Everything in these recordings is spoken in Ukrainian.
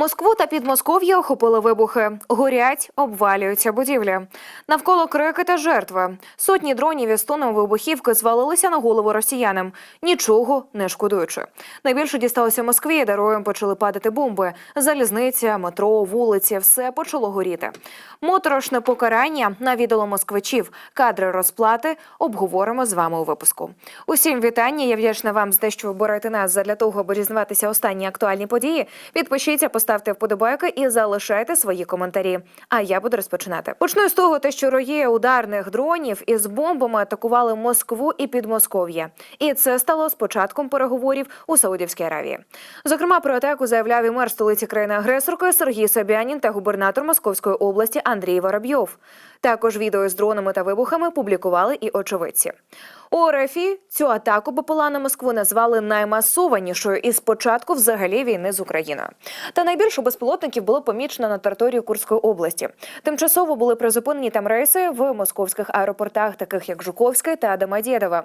Москву та Підмосков'я охопили вибухи. Горять, обвалюються будівлі. Навколо крики та жертви. Сотні дронів із тоном вибухівки звалилися на голову росіянам, нічого не шкодуючи. Найбільше дісталося Москві, де роєм почали падати бомби. Залізниця, метро, вулиці все почало горіти. Моторошне покарання навідало москвичів. Кадри розплати обговоримо з вами у випуску. Усім вітання. Я вдячна вам за те, що ви нас задля того, аби дізнаватися останні актуальні події. Підпишіться, поставте вподобайки і залишайте свої коментарі. А я буду розпочинати. Почну з того, те, що рої ударних дронів із бомбами атакували Москву і Підмосков'я. І це стало з переговорів у Саудівській Аравії. Зокрема, про атаку заявляв і мер столиці країни-агресорки Сергій Собянін та губернатор Московської області Андрій Воробйов. Також відео з дронами та вибухами публікували і очевидці. У РФі цю атаку БПЛА на Москву назвали наймасованішою із початку взагалі війни з Україною. Та найбільше безпілотників було помічено на території Курської області. Тимчасово були призупинені там рейси в московських аеропортах, таких як Жуковське та Домодєдово.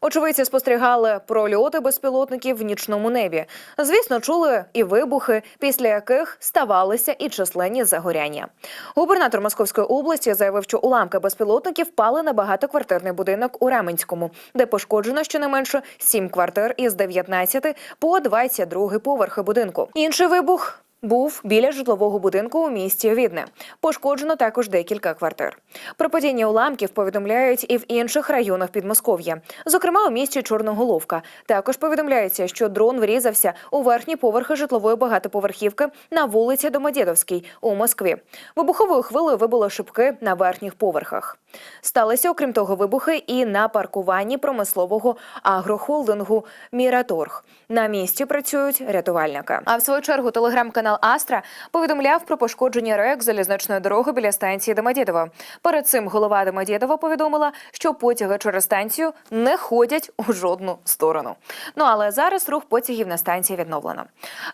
Очевидці спостерігали прольоти безпілотників в нічному небі. Звісно, чули і вибухи, після яких ставалися і численні загоряння. Губернатор Московської області заявив, що уламки безпілотників впали на багатоквартирний будинок у Раменському, де пошкоджено щонайменше 7 квартир із 19 по 22 поверхи будинку. Інший вибух. Був біля житлового будинку у місті Відне. Пошкоджено також декілька квартир. Про падіння уламків повідомляють і в інших районах Підмосков'я, зокрема у місті Чорноголовка. Також повідомляється, що дрон врізався у верхні поверхи житлової багатоповерхівки на вулиці Домодєдовській у Москві. Вибуховою хвилею вибуло шибки на верхніх поверхах. Сталися, окрім того, вибухи і на паркуванні промислового агрохолдингу Міраторг. На місці працюють рятувальники. А в свою чергу телеграм-канал Астра повідомляв про пошкодження рейок залізничної дороги біля станції Домодєдово. Перед цим голова Домодєдова повідомила, що потяги через станцію не ходять у жодну сторону. Ну але зараз рух потягів на станції відновлено.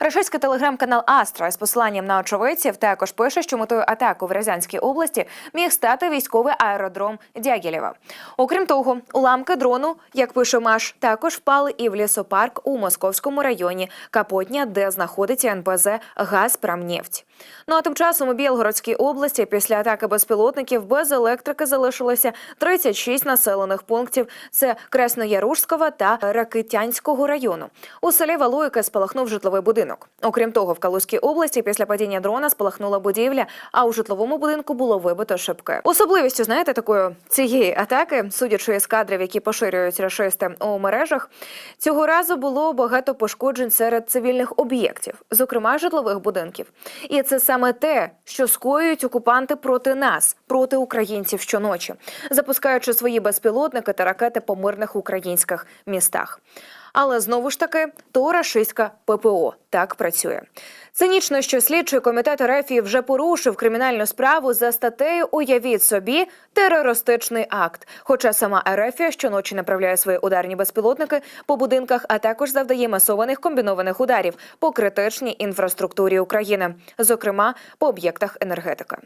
Рашистський телеграм-канал Астра з посиланням на очевидців також пише, що метою атаки в Рязанській області міг стати військовий аеродром Дягілєва. Окрім того, уламки дрону, як пише Маш, також впали і в лісопарк у Московському районі Капотня, де знаходиться НПЗ «Газпромнефть». Ну а тим часом у Білгородській області після атаки безпілотників без електрики залишилося 36 населених пунктів. Це Красноярушського та Ракитянського району. У селі Валуїки спалахнув житловий будинок. Окрім того, в Калузькій області після падіння дрона спалахнула будівля, а у житловому будинку було вибито шибки. Особливістю, знаєте, такої цієї атаки, судячи з кадрів, які поширюють рашисти у мережах, цього разу було багато пошкоджень серед цивільних об'єктів, зокрема житлових будинків. І це саме те, що скоюють окупанти проти нас, проти українців щоночі, запускаючи свої безпілотники та ракети по мирних українських містах. Але знову ж таки, то рашистська ППО так працює. Цинічно, що слідчий комітет РФ вже порушив кримінальну справу за статтею Уявіть собі терористичний акт. Хоча сама РФ щоночі направляє свої ударні безпілотники по будинках, а також завдає масованих комбінованих ударів по критичній інфраструктурі України, зокрема по об'єктах енергетики.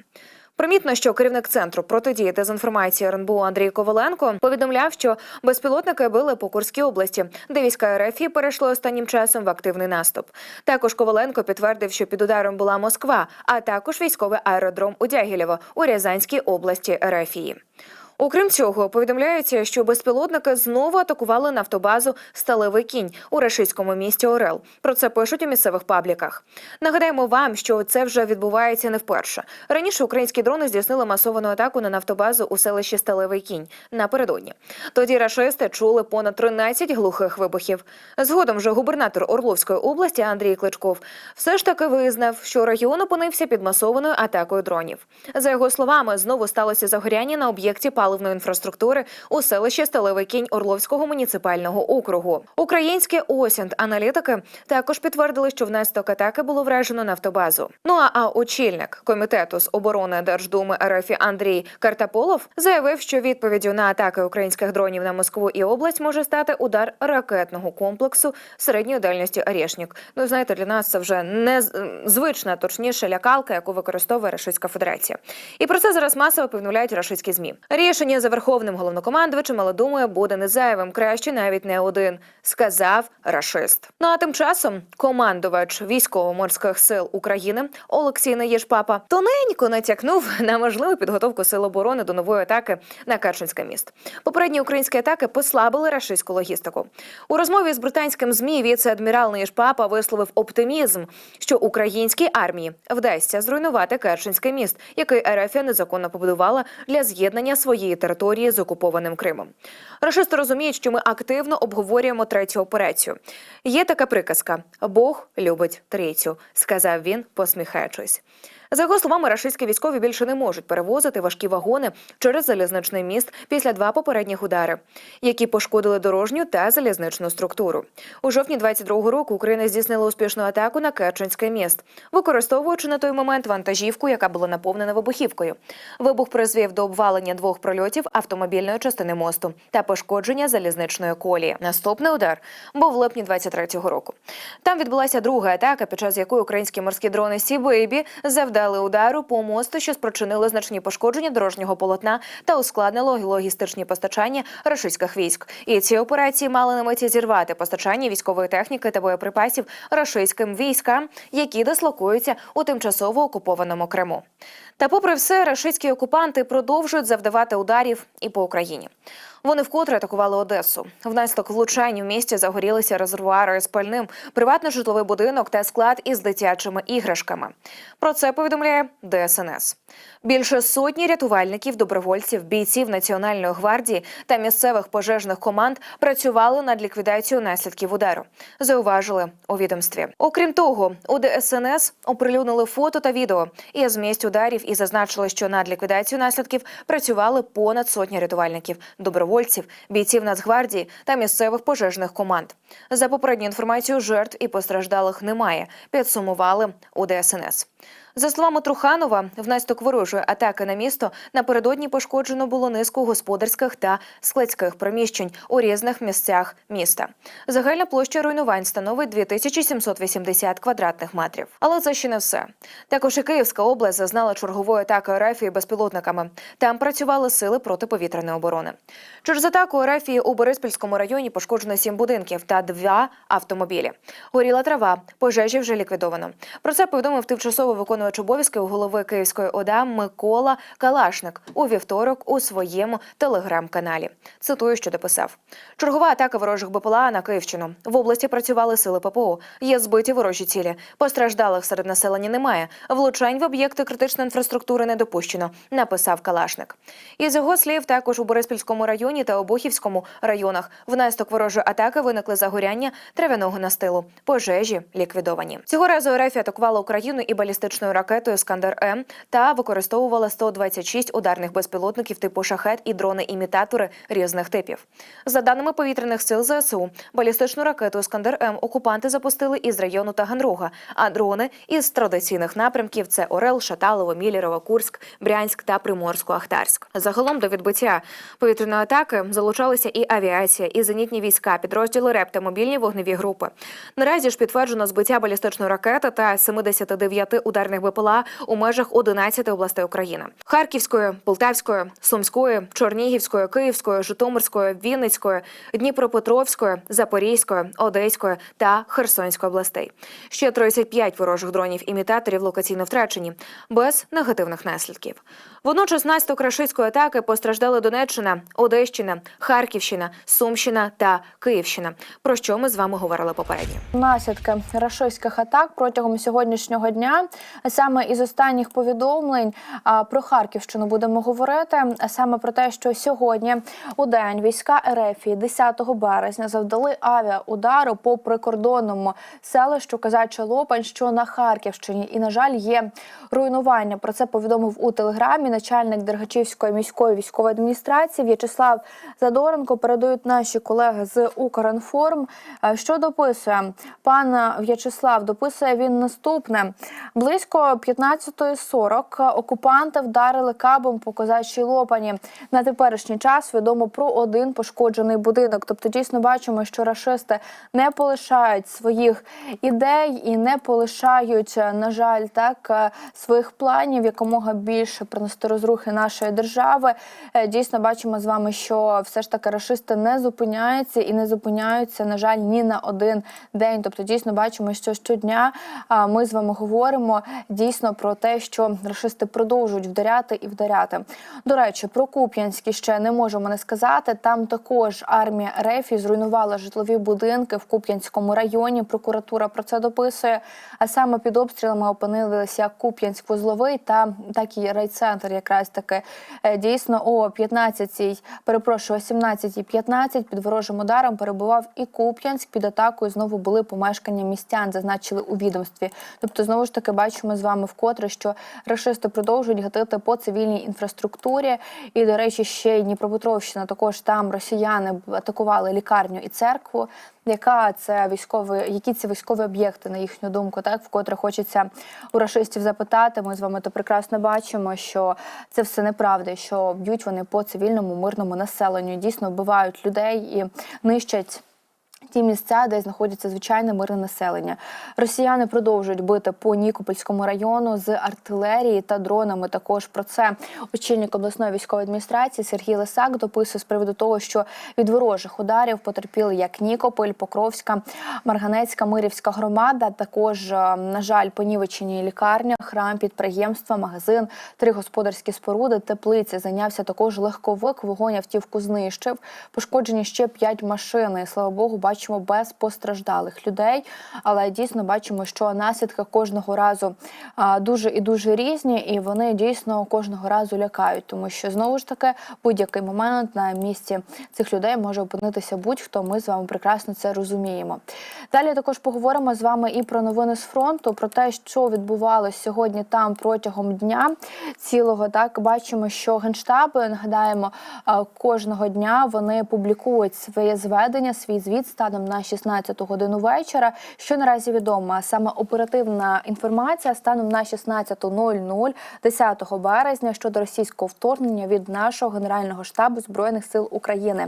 Примітно, що керівник центру протидії дезінформації РНБУ Андрій Коваленко повідомляв, що безпілотники били по Курській області, де війська РФ перейшли останнім часом в активний наступ. Також Коваленко підтвердив, що під ударом була Москва, а також військовий аеродром у Дягілєво у Рязанській області РФії. Окрім цього, повідомляється, що безпілотники знову атакували нафтобазу Сталевий кінь у рашистському місті Орел. Про це пишуть у місцевих пабліках. Нагадаємо вам, що це вже відбувається не вперше. Раніше українські дрони здійснили масовану атаку на нафтобазу у селищі Сталевий кінь напередодні. Тоді рашисти чули понад 13 глухих вибухів. Згодом же губернатор Орловської області Андрій Кличков все ж таки визнав, що район опинився під масованою атакою дронів. За його словами, знову сталося загоряння на об'єкті паливної інфраструктури у селищі Сталевий кінь Орловського муніципального округу. Українські осінт аналітики також підтвердили, що внаслідок атаки було вражено нафтобазу. Ну а, а очільник комітету з оборони Держдуми РФ Андрій Картаполов заявив, що відповіддю на атаки українських дронів на Москву і область може стати удар ракетного комплексу середньої дальності «Орешнік». Ну знаєте, для нас це вже не звична, точніше лякалка, яку використовує Рашистська Федерація. І про це зараз масово повідомляють рашистські змі. Рішення Рішення за верховним головнокомандувачем, але думаю, буде не зайвим. Краще навіть не один, сказав рашист. Ну а тим часом командувач військово-морських сил України Олексій Наєшпапа тоненько натякнув на можливу підготовку сил оборони до нової атаки на Керченське міст. Попередні українські атаки послабили рашистську логістику. У розмові з британським змі віце-адмірал Наєшпапа висловив оптимізм, що українській армії вдасться зруйнувати Керченський міст, який РФ незаконно побудувала для з'єднання своєї території з окупованим Кримом. Рашисти розуміють, що ми активно обговорюємо третю операцію. Є така приказка: Бог любить трійцю, сказав він, посміхаючись. За його словами, рашистські військові більше не можуть перевозити важкі вагони через залізничний міст після два попередніх удари, які пошкодили дорожню та залізничну структуру. У жовтні 22-го року Україна здійснила успішну атаку на Керченський міст, використовуючи на той момент вантажівку, яка була наповнена вибухівкою. Вибух призвів до обвалення двох прольотів автомобільної частини мосту та пошкодження залізничної колії. Наступний удар був в липні 23-го року. Там відбулася друга атака, під час якої українські морські дрони Сі Бейбі завдали удару по мосту, що спричинило значні пошкодження дорожнього полотна та ускладнило логістичні постачання рашистських військ. І ці операції мали на меті зірвати постачання військової техніки та боєприпасів рашистським військам, які дислокуються у тимчасово окупованому Криму. Та, попри все, рашистські окупанти продовжують завдавати ударів і по Україні. Вони вкотре атакували Одесу. Внаслідок влучань в місті загорілися резервуари з пальним, приватний житловий будинок та склад із дитячими іграшками. Про це повідомляє ДСНС. Більше сотні рятувальників, добровольців, бійців Національної гвардії та місцевих пожежних команд працювали над ліквідацією наслідків удару. Зауважили у відомстві. Окрім того, у ДСНС оприлюднили фото та відео із місць ударів і зазначили, що над ліквідацією наслідків працювали понад сотні рятувальників, добровольців, бійців Нацгвардії та місцевих пожежних команд. За попередньою інформацією, жертв і постраждалих немає. Підсумували у ДСНС. За словами Труханова, внаслідок ворожої атаки на місто напередодні пошкоджено було низку господарських та складських приміщень у різних місцях міста. Загальна площа руйнувань становить 2780 квадратних метрів. Але це ще не все. Також і Київська область зазнала чергової атаки РФії безпілотниками. Там працювали сили протиповітряної оборони. Через атаку РФії у Бориспільському районі пошкоджено сім будинків та два автомобілі. Горіла трава, пожежі вже ліквідовано. Про це повідомив тимчасово виконувач обов'язки у голови Київської ОДА Микола Калашник у вівторок у своєму телеграм-каналі. Цитую, що дописав: чергова атака ворожих БПЛА на Київщину. В області працювали сили ППО. Є збиті ворожі цілі. Постраждалих серед населення немає. Влучань в об'єкти критичної інфраструктури не допущено. Написав Калашник. Із його слів, також у Бориспільському районі та Обухівському районах внаслідок ворожої атаки виникли загоряння трав'яного настилу. Пожежі ліквідовані. Цього разу РФ атакувала Україну і балістичною ракетою Скандер М та використовувала 126 ударних безпілотників типу шахет і дрони-імітатори різних типів. За даними повітряних сил ЗСУ, балістичну ракету Скандер М окупанти запустили із району Таганрога, а дрони із традиційних напрямків це Орел, Шаталово, Мілєрово, Курськ, Брянськ та Приморсько-Ахтарськ. Загалом до відбиття повітряної атаки залучалися і авіація, і зенітні війська, підрозділи РЕП та мобільні вогневі групи. Наразі ж підтверджено збиття балістичної ракети та 79 ударних БПЛА у межах 11 областей України: Харківської, Полтавської, Сумської, Чернігівської, Київської, Житомирської, Вінницької, Дніпропетровської, Запорізької, Одеської та Херсонської областей. Ще 35 ворожих дронів імітаторів локаційно втрачені без негативних наслідків. Водночас наслідок рашистської атаки постраждали Донеччина, Одещина, Харківщина, Сумщина та Київщина. Про що ми з вами говорили попередньо. Наслідки рашистських атак протягом сьогоднішнього дня. Саме із останніх повідомлень про Харківщину будемо говорити. Саме про те, що сьогодні у день війська РФ 10 березня завдали авіаудару по прикордонному селищу Казача Лопань, що на Харківщині. І на жаль, є руйнування. Про це повідомив у телеграмі начальник Дергачівської міської військової адміністрації В'ячеслав Задоренко. Передають наші колеги з Укрінформ. Е, Що дописує пан В'ячеслав? Дописує він наступне: близько 15.40 окупанти вдарили кабом по козачій лопані. На теперішній час відомо про один пошкоджений будинок. Тобто, дійсно бачимо, що рашисти не полишають своїх ідей і не полишають, на жаль, так е, своїх планів якомога більше принести розрухи нашої держави. Е, Дійсно, бачимо з вами, що все ж таки рашисти не зупиняються і не зупиняються, на жаль, ні на один день. Тобто, дійсно бачимо, що щодня ми з вами говоримо дійсно про те, що рашисти продовжують вдаряти і вдаряти. До речі, про Куп'янський ще не можемо не сказати. Там також армія РФ зруйнувала житлові будинки в Куп'янському районі. Прокуратура про це дописує. А саме під обстрілами опинилися Куп'янськ-Вузловий та так і райцентр. Якраз таки Е, дійсно о 15-й, перепрошую, о 17.15 під ворожим ударом перебував і Куп'янськ. Під атакою знову були помешкання містян, зазначили у відомстві. Тобто, знову ж таки, бачимо з вами вкотре, що рашисти продовжують гатити по цивільній інфраструктурі. І, до речі, ще й Дніпропетровщина. Також там росіяни атакували лікарню і церкву. Яка це військові, які це військові об'єкти, на їхню думку, так вкотре хочеться у рашистів запитати. Ми з вами то прекрасно бачимо, що це все неправда, що б'ють вони по цивільному мирному населенню. Дійсно вбивають людей і нищать. Ті місця, де знаходиться звичайне мирне населення, росіяни продовжують бити по Нікопольському району з артилерії та дронами. Також про це очільник обласної військової адміністрації Сергій Лисак дописує з приводу того, що від ворожих ударів потерпіли як Нікополь, Покровська, Марганецька, Мирівська громада. Також, е, на жаль, понівечені лікарня, храм, підприємства, магазин, три господарські споруди, теплиці. Зайнявся також легковик. Вогонь автівку знищив. Пошкоджені ще п'ять машин. І, слава Богу, бачимо без постраждалих людей. Але дійсно бачимо, що наслідки кожного разу дуже і дуже різні, і вони дійсно кожного разу лякають, тому що знову ж таки будь-який момент на місці цих людей може опинитися будь-хто. Ми з вами прекрасно це розуміємо. Далі також поговоримо з вами і про новини з фронту, про те, що відбувалось сьогодні там протягом дня цілого. Так бачимо, що генштаби нагадаємо кожного дня вони публікують своє зведення, свій звіт станом на 16 годину вечора. Що наразі відомо, саме оперативна інформація станом на 16.00 10 березня щодо російського вторгнення від нашого генерального штабу збройних сил України.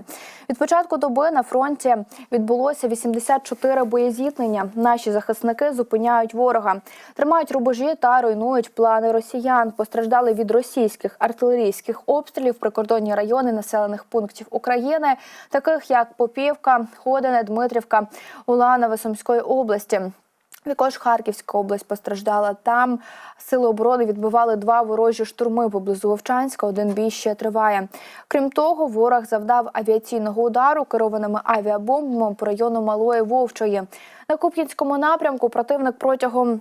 Від початку доби на фронті відбулося 84 боєзіткнення. Наші захисники зупиняють ворога, тримають рубежі та руйнують плани росіян. Постраждали від російських артилерійських обстрілів прикордонні райони населених пунктів України, таких як Попівка, Ходине, Дмитрівка, Уланове Сумської області. Також Харківська область постраждала. Там сили оборони відбивали два ворожі штурми поблизу Вовчанська. Один бій ще триває. Крім того, ворог завдав авіаційного удару керованими авіабомбами по району Малої Вовчої. На Куп'янському напрямку противник протягом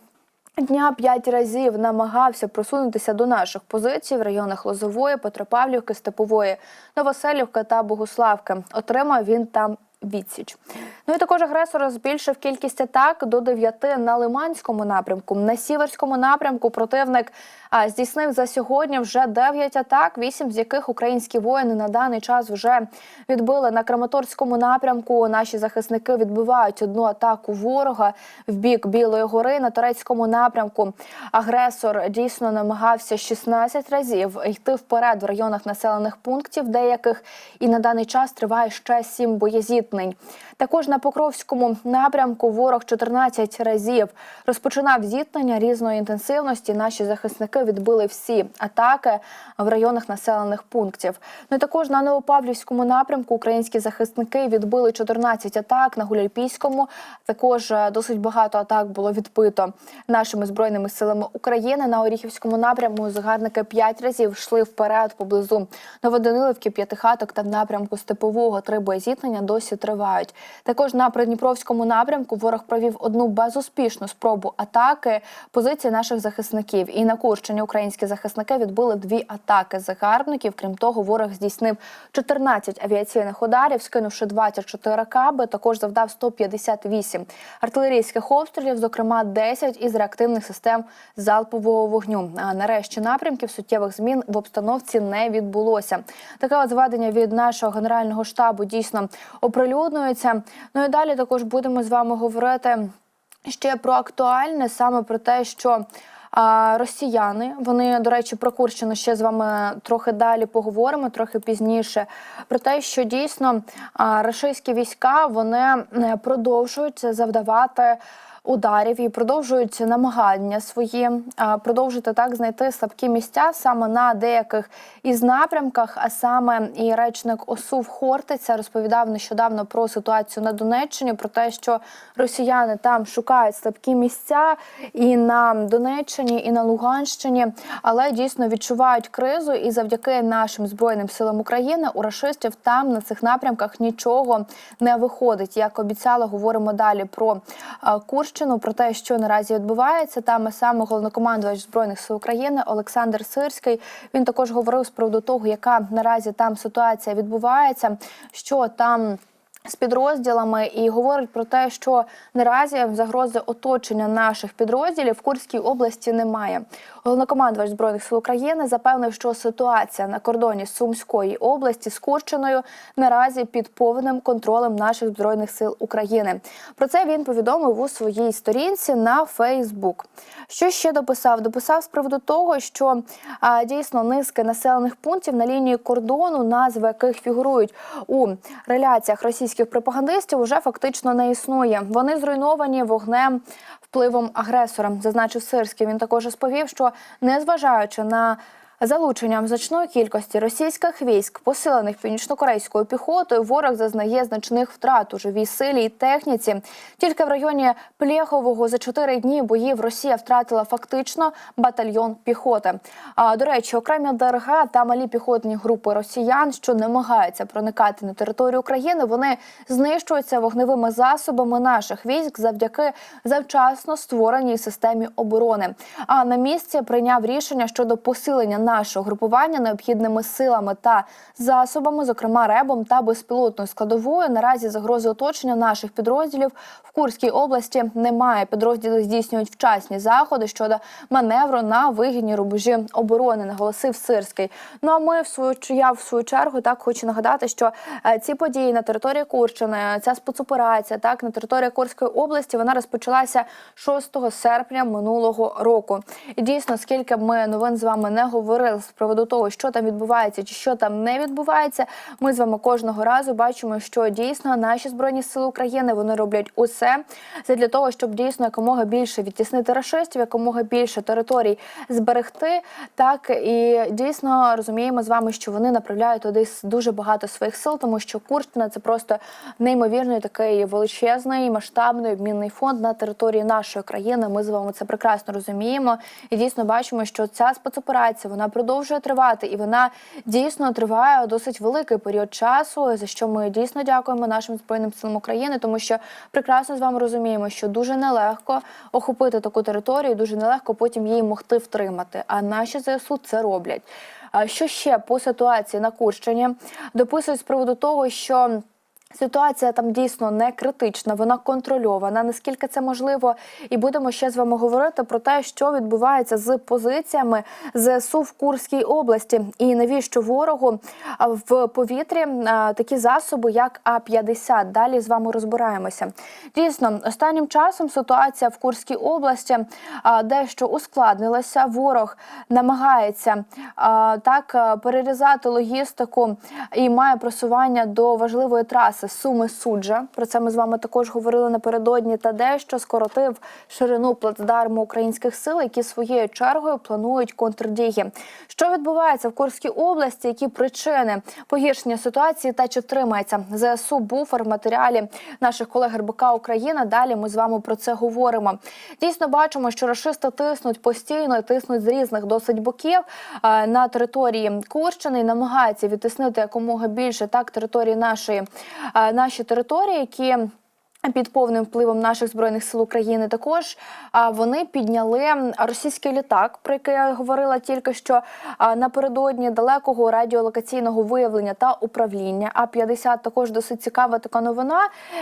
Дня п'ять разів намагався просунутися до наших позицій в районах Лозової, Петропавлівки, Степової, Новоселівки та Богуславки. Отримав він там відсіч. Ну і також агресор збільшив кількість атак до 9 на Лиманському напрямку. На сіверському напрямку противник здійснив за сьогодні вже 9 атак, 8 з яких українські воїни на даний час вже відбили на Краматорському напрямку. Наші захисники відбивають одну атаку ворога в бік Білої гори на турецькому напрямку. Агресор дійсно намагався 16 разів йти вперед в районах населених пунктів, деяких і на даний час триває ще 7 боєзіткнень. Також на Покровському напрямку ворог 14 разів розпочинав зіткнення різної інтенсивності. Наші захисники відбили всі атаки в районах населених пунктів. Ну і також на Новопавлівському напрямку українські захисники відбили 14 атак на Гуляйпійському. Також е, досить багато атак було відбито нашими збройними силами України. На Оріхівському напрямку загарбники 5 разів йшли вперед поблизу Новоданилівки, П'ятихаток та напрямку Степового. Три боєзіткнення досі тривають. Також на Придніпровському напрямку ворог провів одну безуспішну спробу атаки позиції наших захисників. І на Курщині українські захисники відбили дві атаки загарбників. Крім того, ворог здійснив 14 авіаційних ударів, скинувши 24 каби. Також завдав 158 артилерійських обстрілів, зокрема 10 із реактивних систем залпового вогню. А нарешті напрямків суттєвих змін в обстановці не відбулося. Таке от зведення від нашого генерального штабу дійсно оприлюднюється. Ну і далі також будемо з вами говорити ще про актуальне, саме про те, що. А росіяни, вони, до речі, про Курщину ще з вами трохи далі поговоримо, трохи пізніше. Про те, що дійсно рашистські війська вони е, продовжують завдавати ударів і продовжують намагання свої продовжити так знайти слабкі місця саме на деяких із напрямках. А саме і речник ОСУВ Хортиця розповідав нещодавно про ситуацію на Донеччині, про те, що росіяни там шукають слабкі місця і на Донеччині, і на Луганщині, але дійсно відчувають кризу. І завдяки нашим збройним силам України у рашистів там на цих напрямках нічого не виходить. Як обіцяла, говоримо далі про а, Курщину, про те, що наразі відбувається. Там саме головнокомандувач збройних сил України Олександр Сирський. Він також говорив з приводу того, яка наразі там ситуація відбувається, що там. З підрозділами і говорить про те, що наразі загрози оточення наших підрозділів в Курській області немає. Головнокомандувач збройних сил України запевнив, що ситуація на кордоні Сумської області з наразі під повним контролем наших збройних сил України. Про це він повідомив у своїй сторінці на Фейсбук. Що ще дописав? Дописав з приводу того, що а, дійсно низки населених пунктів на лінії кордону, назви яких фігурують у реляціях російських пропагандистів, уже фактично не існує. Вони зруйновані вогнем. Впливом агресора, зазначив Сирський. Він також сповів, що незважаючи на Залученням значної кількості російських військ, посилених північнокорейською піхотою, ворог зазнає значних втрат у живій силі і техніці. Тільки в районі Плєхового за чотири дні боїв Росія втратила фактично батальйон піхоти. А до речі, окремі ДРГ та малі піхотні групи росіян, що намагаються проникати на територію України, вони знищуються вогневими засобами наших військ завдяки завчасно створеній системі оборони. А на місці прийняв рішення щодо посилення нашого групування необхідними силами та засобами, зокрема ребом та безпілотною складовою. Наразі загрози оточення наших підрозділів в Курській області немає. Підрозділи здійснюють вчасні заходи щодо маневру на вигідні рубежі оборони, наголосив Сирський. Ну а ми в свою я в свою чергу так хочу нагадати, що е, ці події на території Курщини, ця спецоперація, так на території Курської області, вона розпочалася 6 серпня минулого року. І дійсно, скільки б ми новин з вами не говорили з приводу того, що там відбувається чи що там не відбувається, ми з вами кожного разу бачимо, що дійсно наші збройні сили України вони роблять усе це для того, щоб дійсно якомога більше відтіснити рашистів, якомога більше територій зберегти. Так і дійсно розуміємо з вами, що вони направляють туди дуже багато своїх сил, тому що Курщина це просто неймовірний такий величезний масштабний обмінний фонд на території нашої країни. Ми з вами це прекрасно розуміємо і дійсно бачимо, що ця спецоперація вона продовжує тривати, і вона дійсно триває досить великий період часу. За що ми дійсно дякуємо нашим збройним силам України, тому що прекрасно з вами розуміємо, що дуже нелегко охопити таку територію, дуже нелегко потім її могти втримати. А наші ЗСУ це роблять. А що ще по ситуації на Курщині дописують з приводу того, що Ситуація там дійсно не критична, вона контрольована. Наскільки це можливо, і будемо ще з вами говорити про те, що відбувається з позиціями ЗСУ в Курській області, і навіщо ворогу в повітрі такі засоби, як А 50 Далі з вами розбираємося. Дійсно, останнім часом ситуація в Курській області дещо ускладнилася. Ворог намагається так перерізати логістику і має просування до важливої траси. Суми суджа. Про це ми з вами також говорили напередодні. Та дещо скоротив ширину плацдарму українських сил, які своєю чергою планують контрдії. Що відбувається в Курській області? Які причини погіршення ситуації та чи втримається ЗСУ буфер в матеріалі наших колег РБК Україна? Далі ми з вами про це говоримо. Дійсно, бачимо, що рашисти тиснуть постійно, тиснуть з різних досить боків на території Курщини і намагаються відтиснити якомога більше так території нашої е, наші території, які під повним впливом наших збройних сил України також вони підняли російський літак, про який я говорила тільки що напередодні далекого радіолокаційного виявлення та управління. А 50 також досить цікава така новина.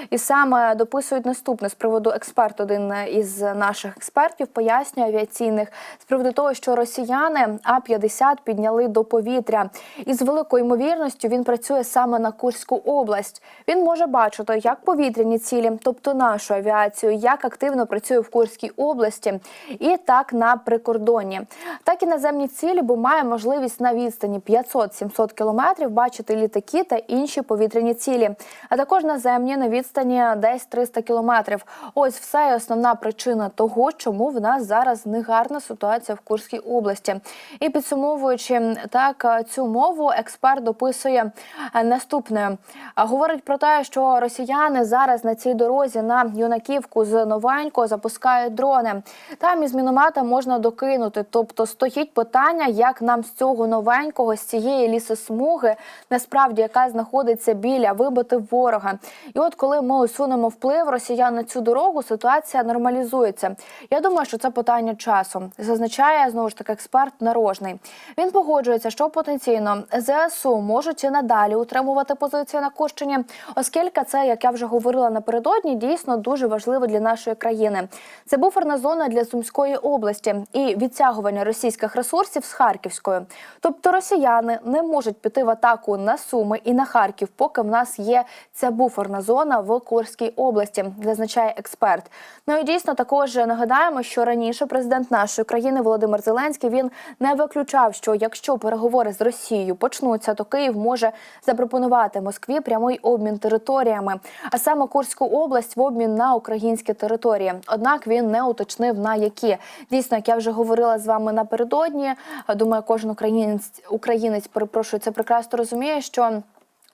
І саме дописують наступне з приводу експерт, один із наших експертів пояснює авіаційних з приводу того, що росіяни А 50 підняли до повітря, і з великою ймовірністю він працює саме на Курську область. Він може бачити як повітряні цілі, тобто нашу авіацію, як активно працює в Курській області, і так на прикордонні, так і наземні цілі, бо має можливість на відстані 500-700 кілометрів бачити літаки та інші повітряні цілі, а також наземні на відстані десь 300 кілометрів. Ось все і основна причина того, чому в нас зараз негарна ситуація в Курській області. І підсумовуючи так цю мову, експерт дописує е, наступне: говорить про те, що росіяни зараз на цій дорозі на юнаківку з новенького запускають дрони. Там із міномета можна докинути. Тобто стоїть питання, як нам з цього новенького, з цієї лісосмуги, насправді яка знаходиться біля вибити ворога. І от коли ми усунемо вплив росіян на цю дорогу, ситуація нормалізується. Я думаю, що це питання часу. Зазначає знову ж таки експерт нарожний. Він погоджується, що потенційно ЗСУ можуть і надалі утримувати позиції на Курщині, оскільки це, як я вже говорила напередодні, дійсно дуже важливо для нашої країни. Це буферна зона для Сумської області і відтягування російських ресурсів з Харківської. Тобто росіяни не можуть піти в атаку на Суми і на Харків, поки в нас є ця буферна зона в Курській області, зазначає експерт. Ну і дійсно також нагадаємо, що раніше президент нашої країни Володимир Зеленський він не виключав, що якщо переговори з Росією почнуться, то Київ може запропонувати Москві прямий обмін територіями, а саме Курську область в обмін на українські території. Однак він не уточнив на які дійсно, як я вже говорила з вами напередодні. Думаю, кожен українець українець перепрошую, це прекрасно розуміє, що.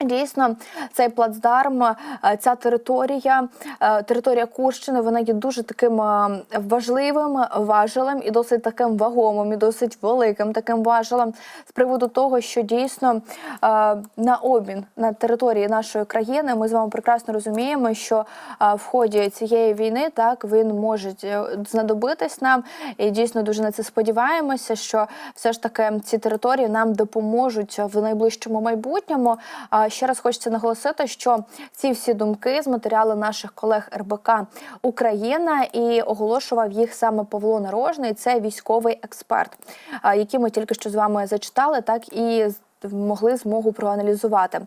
Дійсно, цей плацдарм, е, ця територія, е, територія Курщини, вона є дуже таким е, важливим важелем і досить таким вагомим, і досить великим таким важелем з приводу того, що дійсно на обмін на території нашої країни ми з вами прекрасно розуміємо, що в ході цієї війни так він може знадобитись нам, і дійсно дуже на це сподіваємося, що все ж таки ці території нам допоможуть в найближчому майбутньому. Ще раз хочеться наголосити, що ці всі думки з матеріалу наших колег РБК Україна і оголошував їх саме Павло Нарожний. Це військовий експерт, який ми тільки що з вами зачитали, так і могли змогу проаналізувати.